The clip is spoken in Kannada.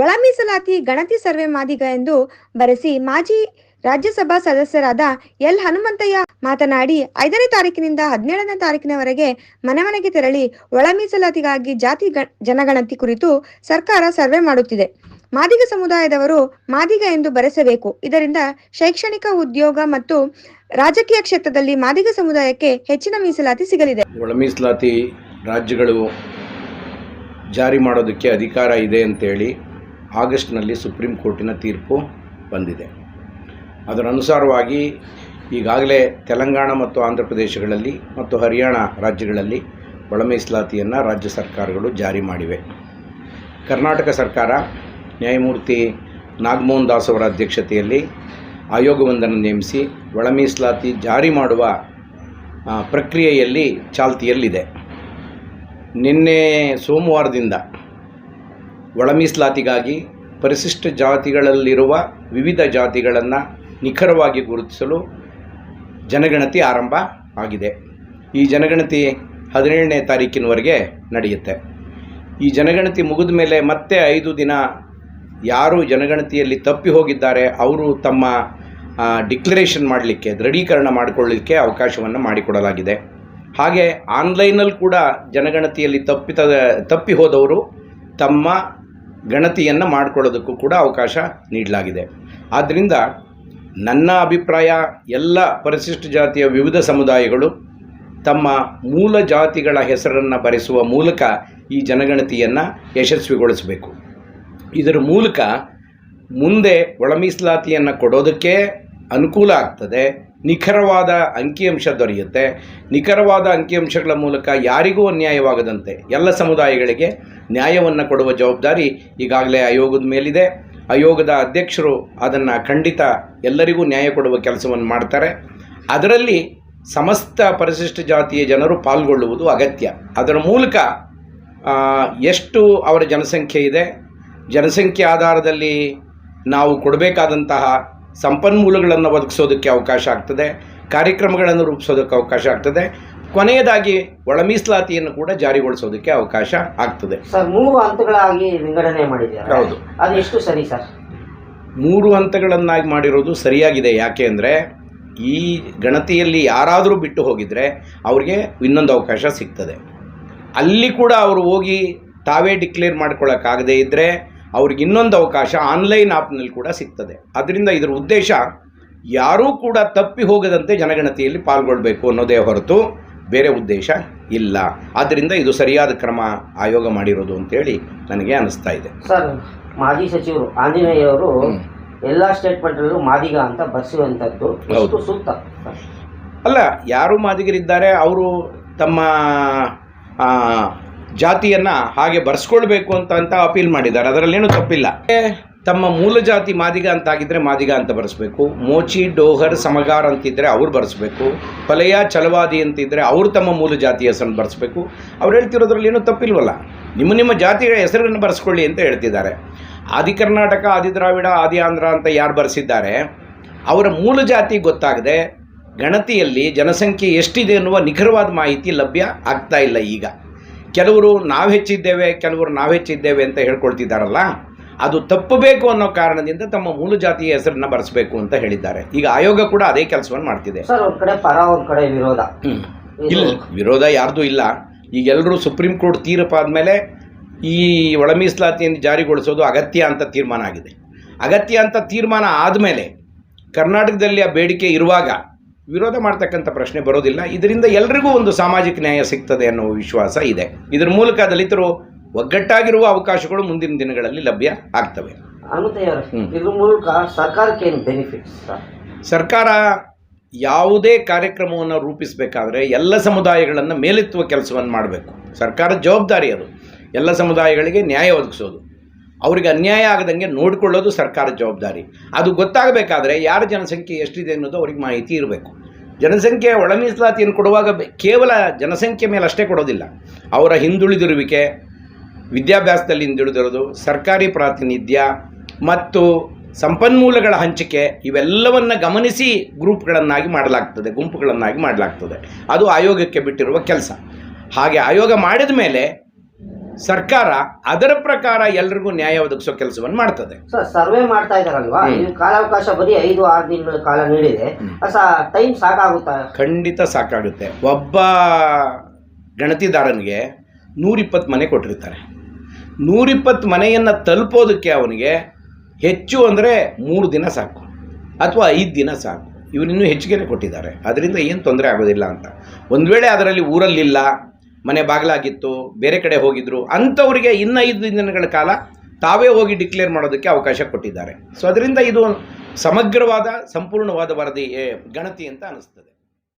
ಒಳ ಮೀಸಲಾತಿ ಗಣತಿ ಸರ್ವೆ ಮಾದಿಗ ಎಂದು ಬರೆಸಿ ಮಾಜಿ ರಾಜ್ಯಸಭಾ ಸದಸ್ಯರಾದ ಎಲ್ ಹನುಮಂತಯ್ಯ ಮಾತನಾಡಿ, ಐದನೇ ತಾರೀಕಿನಿಂದ ಹದಿನೇಳನೇ ತಾರೀಕಿನವರೆಗೆ ಮನೆ ಮನೆಗೆ ತೆರಳಿ ಒಳ ಮೀಸಲಾತಿಗಾಗಿ ಜಾತಿ ಜನಗಣತಿ ಕುರಿತು ಸರ್ಕಾರ ಸರ್ವೆ ಮಾಡುತ್ತಿದೆ. ಮಾದಿಗ ಸಮುದಾಯದವರು ಮಾದಿಗ ಎಂದು ಬರೆಸಬೇಕು. ಇದರಿಂದ ಶೈಕ್ಷಣಿಕ ಉದ್ಯೋಗ ಮತ್ತು ರಾಜಕೀಯ ಕ್ಷೇತ್ರದಲ್ಲಿ ಮಾದಿಗ ಸಮುದಾಯಕ್ಕೆ ಹೆಚ್ಚಿನ ಮೀಸಲಾತಿ ಸಿಗಲಿದೆ. ಒಳ ಮೀಸಲಾತಿ ರಾಜ್ಯಗಳು ಜಾರಿ ಮಾಡೋದಕ್ಕೆ ಅಧಿಕಾರ ಇದೆ ಅಂತೇಳಿ ಆಗಸ್ಟ್ನಲ್ಲಿ ಸುಪ್ರೀಂ ಕೋರ್ಟಿನ ತೀರ್ಪು ಬಂದಿದೆ. ಅದರ ಅನುಸಾರವಾಗಿ ಈಗಾಗಲೇ ತೆಲಂಗಾಣ ಮತ್ತು ಆಂಧ್ರ ಪ್ರದೇಶಗಳಲ್ಲಿ ಮತ್ತು ಹರಿಯಾಣ ರಾಜ್ಯಗಳಲ್ಲಿ ಒಳ ಮೀಸಲಾತಿಯನ್ನು ರಾಜ್ಯ ಸರ್ಕಾರಗಳು ಜಾರಿ ಮಾಡಿವೆ. ಕರ್ನಾಟಕ ಸರ್ಕಾರ ನ್ಯಾಯಮೂರ್ತಿ ನಾಗಮೋಹನ್ ದಾಸ್ ಅವರ ಅಧ್ಯಕ್ಷತೆಯಲ್ಲಿ ಆಯೋಗವೊಂದನ್ನು ನೇಮಿಸಿ ಒಳ ಜಾರಿ ಮಾಡುವ ಪ್ರಕ್ರಿಯೆಯಲ್ಲಿ ಚಾಲ್ತಿಯಲ್ಲಿದೆ. ನಿನ್ನೆ ಸೋಮವಾರದಿಂದ ಒಳ ಮೀಸಲಾತಿಗಾಗಿ ಪರಿಶಿಷ್ಟ ಜಾತಿಗಳಲ್ಲಿರುವ ವಿವಿಧ ಜಾತಿಗಳನ್ನು ನಿಖರವಾಗಿ ಗುರುತಿಸಲು ಜನಗಣತಿ ಆರಂಭ ಆಗಿದೆ. ಈ ಜನಗಣತಿ ಹದಿನೇಳನೇ ತಾರೀಕಿನವರೆಗೆ ನಡೆಯುತ್ತೆ. ಈ ಜನಗಣತಿ ಮುಗಿದ ಮೇಲೆ ಮತ್ತೆ ಐದು ದಿನ ಯಾರು ಜನಗಣತಿಯಲ್ಲಿ ತಪ್ಪಿ ಹೋಗಿದ್ದಾರೆ, ಅವರು ತಮ್ಮ ಡಿಕ್ಲರೇಷನ್ ಮಾಡಲಿಕ್ಕೆ, ದೃಢೀಕರಣ ಮಾಡಿಕೊಳ್ಳಲಿಕ್ಕೆ ಅವಕಾಶವನ್ನು ಮಾಡಿಕೊಡಲಾಗಿದೆ. ಹಾಗೆ ಆನ್ಲೈನಲ್ಲಿ ಕೂಡ ಜನಗಣತಿಯಲ್ಲಿ ತಪ್ಪಿತ ತಪ್ಪಿ ಹೋದವರು ತಮ್ಮ ಗಣತಿಯನ್ನು ಮಾಡಿಕೊಳ್ಳೋದಕ್ಕೂ ಕೂಡ ಅವಕಾಶ ನೀಡಲಾಗಿದೆ. ಆದ್ದರಿಂದ ನನ್ನ ಅಭಿಪ್ರಾಯ, ಎಲ್ಲ ಪರಿಶಿಷ್ಟ ಜಾತಿಯ ವಿವಿಧ ಸಮುದಾಯಗಳು ತಮ್ಮ ಮೂಲ ಜಾತಿಗಳ ಹೆಸರನ್ನು ಬರೆಸುವ ಮೂಲಕ ಈ ಜನಗಣತಿಯನ್ನು ಯಶಸ್ವಿಗೊಳಿಸಬೇಕು. ಇದರ ಮೂಲಕ ಮುಂದೆ ಒಳ ಮೀಸಲಾತಿಯನ್ನು ಕೊಡೋದಕ್ಕೆ ಅನುಕೂಲ ಆಗ್ತದೆ, ನಿಖರವಾದ ಅಂಕಿಅಂಶ ದೊರೆಯುತ್ತೆ. ನಿಖರವಾದ ಅಂಕಿಅಂಶಗಳ ಮೂಲಕ ಯಾರಿಗೂ ಅನ್ಯಾಯವಾಗದಂತೆ ಎಲ್ಲ ಸಮುದಾಯಗಳಿಗೆ ನ್ಯಾಯವನ್ನು ಕೊಡುವ ಜವಾಬ್ದಾರಿ ಈಗಾಗಲೇ ಆಯೋಗದ ಮೇಲಿದೆ. ಆಯೋಗದ ಅಧ್ಯಕ್ಷರು ಅದನ್ನು ಖಂಡಿತ ಎಲ್ಲರಿಗೂ ನ್ಯಾಯ ಕೊಡುವ ಕೆಲಸವನ್ನು ಮಾಡ್ತಾರೆ. ಅದರಲ್ಲಿ ಸಮಸ್ತ ಪರಿಶಿಷ್ಟ ಜಾತಿಯ ಜನರು ಪಾಲ್ಗೊಳ್ಳುವುದು ಅಗತ್ಯ. ಅದರ ಮೂಲಕ ಎಷ್ಟು ಅವರ ಜನಸಂಖ್ಯೆ ಇದೆ, ಜನಸಂಖ್ಯೆ ಆಧಾರದಲ್ಲಿ ನಾವು ಕೊಡಬೇಕಾದಂತಹ ಸಂಪನ್ಮೂಲಗಳನ್ನು ಒದಗಿಸೋದಕ್ಕೆ ಅವಕಾಶ ಆಗ್ತದೆ, ಕಾರ್ಯಕ್ರಮಗಳನ್ನು ರೂಪಿಸೋದಕ್ಕೆ ಅವಕಾಶ ಆಗ್ತದೆ. ಕೊನೆಯದಾಗಿ ಒಳ ಮೀಸಲಾತಿಯನ್ನು ಕೂಡ ಜಾರಿಗೊಳಿಸೋದಕ್ಕೆ ಅವಕಾಶ ಆಗ್ತದೆ. ಸರ್ ಮೂರು ಹಂತಗಳಾಗಿ ವಿಂಗಡಣೆ ಮಾಡಿದ್ದಾರೆ? ಹೌದು. ಸರಿ ಸರ್? ಮೂರು ಹಂತಗಳನ್ನಾಗಿ ಮಾಡಿರೋದು ಸರಿಯಾಗಿದೆ. ಯಾಕೆ ಅಂದರೆ ಈ ಗಣತಿಯಲ್ಲಿ ಯಾರಾದರೂ ಬಿಟ್ಟು ಹೋಗಿದರೆ ಅವ್ರಿಗೆ ಇನ್ನೊಂದು ಅವಕಾಶ ಸಿಗ್ತದೆ. ಅಲ್ಲಿ ಕೂಡ ಅವರು ಹೋಗಿ ತಾವೇ ಡಿಕ್ಲೇರ್ ಮಾಡ್ಕೊಳ್ಳೋಕ್ಕಾಗದೇ ಇದ್ದರೆ ಅವ್ರಿಗೆ ಇನ್ನೊಂದು ಅವಕಾಶ ಆನ್ಲೈನ್ ಆ್ಯಪ್ನಲ್ಲಿ ಕೂಡ ಸಿಗ್ತದೆ. ಅದರಿಂದ ಇದರ ಉದ್ದೇಶ ಯಾರೂ ಕೂಡ ತಪ್ಪಿ ಹೋಗದಂತೆ ಜನಗಣತಿಯಲ್ಲಿ ಪಾಲ್ಗೊಳ್ಬೇಕು ಅನ್ನೋದೇ ಹೊರತು ಬೇರೆ ಉದ್ದೇಶ ಇಲ್ಲ. ಆದ್ದರಿಂದ ಇದು ಸರಿಯಾದ ಕ್ರಮ ಆಯೋಗ ಮಾಡಿರೋದು ಅಂತೇಳಿ ನನಗೆ ಅನಿಸ್ತಾ ಇದೆ. ಸರ್ ಮಾಜಿ ಸಚಿವರು ಆಂಜನೇಯವರು ಎಲ್ಲ ಎಲ್ಲಾ ಸ್ಟೇಟ್ಮೆಂಟ್ ಅಲ್ಲೂ ಮಾದಿಗ ಅಂತ ಬರೆಸುವಂಥದ್ದು ಎಷ್ಟು ಹೌದು. ಸೂಕ್ತ ಅಲ್ಲ ಯಾರು ಮಾದಿಗರಿದ್ದಾರೆ ಅವರು ತಮ್ಮ ಜಾತಿಯನ್ನು ಹಾಗೆ ಬರೆಸ್ಕೊಳ್ಬೇಕು ಅಂತ ಅಂತ ಅಪೀಲ್ ಮಾಡಿದ್ದಾರೆ. ಅದರಲ್ಲೇನು ತಪ್ಪಿಲ್ಲ. ತಮ್ಮ ಮೂಲ ಜಾತಿ ಮಾದಿಗ ಅಂತಾಗಿದ್ದರೆ ಮಾದಿಗ ಅಂತ ಬರೆಸ್ಬೇಕು. ಮೋಚಿ, ಡೋಹರ್, ಸಮಗಾರ್ ಅಂತಿದ್ದರೆ ಅವ್ರು ಬರೆಸ್ಬೇಕು. ಪಲಯ ಛಲವಾದಿ ಅಂತಿದ್ದರೆ ಅವರು ತಮ್ಮ ಮೂಲ ಜಾತಿ ಹೆಸರನ್ನು ಬರೆಸ್ಬೇಕು. ಅವ್ರು ಹೇಳ್ತಿರೋದ್ರಲ್ಲಿ ಏನೂ ತಪ್ಪಿಲ್ವಲ್ಲ. ನಿಮ್ಮ ನಿಮ್ಮ ಜಾತಿಯ ಹೆಸರನ್ನು ಬರೆಸ್ಕೊಳ್ಳಿ ಅಂತ ಹೇಳ್ತಿದ್ದಾರೆ. ಆದಿ ಕರ್ನಾಟಕ, ಆದಿ ದ್ರಾವಿಡ, ಆದಿ ಆಂಧ್ರ ಅಂತ ಯಾರು ಬರೆಸಿದ್ದಾರೆ? ಅವರ ಮೂಲ ಜಾತಿ ಗೊತ್ತಾಗದೆ ಗಣತಿಯಲ್ಲಿ ಜನಸಂಖ್ಯೆ ಎಷ್ಟಿದೆ ಅನ್ನುವ ನಿಖರವಾದ ಮಾಹಿತಿ ಲಭ್ಯ ಆಗ್ತಾ ಇಲ್ಲ ಈಗ. ಕೆಲವರು ನಾವು ಹೆಚ್ಚಿದ್ದೇವೆ, ಕೆಲವರು ನಾವು ಹೆಚ್ಚಿದ್ದೇವೆ ಅಂತ ಹೇಳ್ಕೊಳ್ತಿದ್ದಾರಲ್ಲ? ಅದು ತಪ್ಪಬೇಕು ಅನ್ನೋ ಕಾರಣದಿಂದ ತಮ್ಮ ಮೂಲ ಜಾತಿಯ ಹೆಸರನ್ನ ಬರೆಸಬೇಕು ಅಂತ ಹೇಳಿದ್ದಾರೆ. ಈಗ ಆಯೋಗ ಕೂಡ ಅದೇ ಕೆಲಸವನ್ನು ಮಾಡ್ತಿದೆ. ಕಡೆ ಪರ ಕಡೆ ವಿರೋಧ. ಇಲ್ಲ ವಿರೋಧ ಯಾರ್ದು ಇಲ್ಲ. ಈಗ ಎಲ್ಲರೂ ಸುಪ್ರೀಂ ಕೋರ್ಟ್ ತೀರ್ಪು ಆದ್ಮೇಲೆ ಈ ಒಳ ಮೀಸಲಾತಿಯನ್ನು ಜಾರಿಗೊಳಿಸೋದು ಅಗತ್ಯ ಅಂತ ತೀರ್ಮಾನ ಆಗಿದೆ. ಅಗತ್ಯ ಅಂತ ತೀರ್ಮಾನ ಆದಮೇಲೆ ಕರ್ನಾಟಕದಲ್ಲಿ ಆ ಬೇಡಿಕೆ ಇರುವಾಗ ವಿರೋಧ ಮಾಡ್ತಕ್ಕಂಥ ಪ್ರಶ್ನೆ ಬರೋದಿಲ್ಲ. ಇದರಿಂದ ಎಲ್ರಿಗೂ ಒಂದು ಸಾಮಾಜಿಕ ನ್ಯಾಯ ಸಿಗ್ತದೆ ಅನ್ನೋ ವಿಶ್ವಾಸ ಇದೆ. ಇದರ ಮೂಲಕ ದಲಿತರು ಒಗ್ಗಟ್ಟಾಗಿರುವ ಅವಕಾಶಗಳು ಮುಂದಿನ ದಿನಗಳಲ್ಲಿ ಲಭ್ಯ ಆಗ್ತವೆ. ಇದ್ರ ಮೂಲಕ ಸರ್ಕಾರಕ್ಕೆ ಏನು ಬೆನಿಫಿಟ್ಸ್ ಸರ್ ಸರ್ಕಾರ ಯಾವುದೇ ಕಾರ್ಯಕ್ರಮವನ್ನು ರೂಪಿಸಬೇಕಾದ್ರೆ ಎಲ್ಲ ಸಮುದಾಯಗಳನ್ನು ಮೇಲೆತ್ತುವ ಕೆಲಸವನ್ನು ಮಾಡಬೇಕು. ಸರ್ಕಾರದ ಜವಾಬ್ದಾರಿ ಅದು. ಎಲ್ಲ ಸಮುದಾಯಗಳಿಗೆ ನ್ಯಾಯ ಒದಗಿಸೋದು. ಅವರಿಗೆ ಅನ್ಯಾಯ ಆಗದಂಗೆ ನೋಡಿಕೊಳ್ಳೋದು ಸರ್ಕಾರದ ಜವಾಬ್ದಾರಿ. ಅದು ಗೊತ್ತಾಗಬೇಕಾದ್ರೆ ಯಾರ ಜನಸಂಖ್ಯೆ ಎಷ್ಟಿದೆ ಅನ್ನೋದು ಅವ್ರಿಗೆ ಮಾಹಿತಿ ಇರಬೇಕು. ಜನಸಂಖ್ಯೆ ಒಳ ಮೀಸಲಾತಿಯನ್ನು ಕೊಡುವಾಗ ಕೇವಲ ಜನಸಂಖ್ಯೆ ಮೇಲೆ ಅಷ್ಟೇ ಕೊಡೋದಿಲ್ಲ. ಅವರ ಹಿಂದುಳಿದಿರುವಿಕೆ ವಿದ್ಯಾಭ್ಯಾಸದಲ್ಲಿ ಹಿಂದುಳಿದಿರೋದು ಸರ್ಕಾರಿ ಪ್ರಾತಿನಿಧ್ಯ ಮತ್ತು ಸಂಪನ್ಮೂಲಗಳ ಹಂಚಿಕೆ ಇವೆಲ್ಲವನ್ನು ಗಮನಿಸಿ ಗ್ರೂಪ್ಗಳನ್ನಾಗಿ ಮಾಡಲಾಗ್ತದೆ ಗುಂಪುಗಳನ್ನಾಗಿ ಮಾಡಲಾಗ್ತದೆ. ಅದು ಆಯೋಗಕ್ಕೆ ಬಿಟ್ಟಿರುವ ಕೆಲಸ. ಹಾಗೆ ಆಯೋಗ ಮಾಡಿದ ಮೇಲೆ ಸರ್ಕಾರ ಅದರ ಪ್ರಕಾರ ಎಲ್ರಿಗೂ ನ್ಯಾಯ ಒದಗಿಸೋ ಕೆಲಸವನ್ನು ಮಾಡ್ತದೆ. ಸರ್ ಸರ್ವೆ ಮಾಡ್ತಾ ಇದಾರಲ್ವಾ ಕಾಲಾವಕಾಶ ಬರೀ ಐದು ಆರು ದಿನಗಳ ಕಾಲ ನೀಡಿದೆ. ಟೈಮ್ ಸಾಕಾಗುತ್ತಾ? ಖಂಡಿತ ಸಾಕಾಗುತ್ತೆ. ಒಬ್ಬ ಗಣತಿದಾರನಿಗೆ ನೂರಿಪ್ಪತ್ತು ಮನೆ ಕೊಟ್ಟಿರ್ತಾರೆ. ನೂರಿಪ್ಪತ್ತು ಮನೆಯನ್ನು ತಲುಪೋದಕ್ಕೆ ಅವನಿಗೆ ಹೆಚ್ಚು ಅಂದರೆ ಮೂರು ದಿನ ಸಾಕು ಅಥವಾ ಐದು ದಿನ ಸಾಕು. ಇವನಿನ್ನೂ ಹೆಚ್ಚಿಗೆ ಕೊಟ್ಟಿದ್ದಾರೆ. ಅದರಿಂದ ಏನು ತೊಂದರೆ ಆಗೋದಿಲ್ಲ ಅಂತ. ಒಂದು ವೇಳೆ ಅದರಲ್ಲಿ ಊರಲ್ಲಿಲ್ಲ, ಮನೆ ಬಾಗಿಲಾಗಿತ್ತು, ಬೇರೆ ಕಡೆ ಹೋಗಿದ್ರು, ಅಂಥವರಿಗೆ ಇನ್ನು ಐದು ದಿನಗಳ ಕಾಲ ತಾವೇ ಹೋಗಿ ಡಿಕ್ಲೇರ್ ಮಾಡೋದಕ್ಕೆ ಅವಕಾಶ ಕೊಟ್ಟಿದ್ದಾರೆ. ಸೊ ಅದರಿಂದ ಇದು ಸಮಗ್ರವಾದ, ಸಂಪೂರ್ಣವಾದ ವರದಿ ಗಣತಿ ಅಂತ ಅನಿಸ್ತದೆ.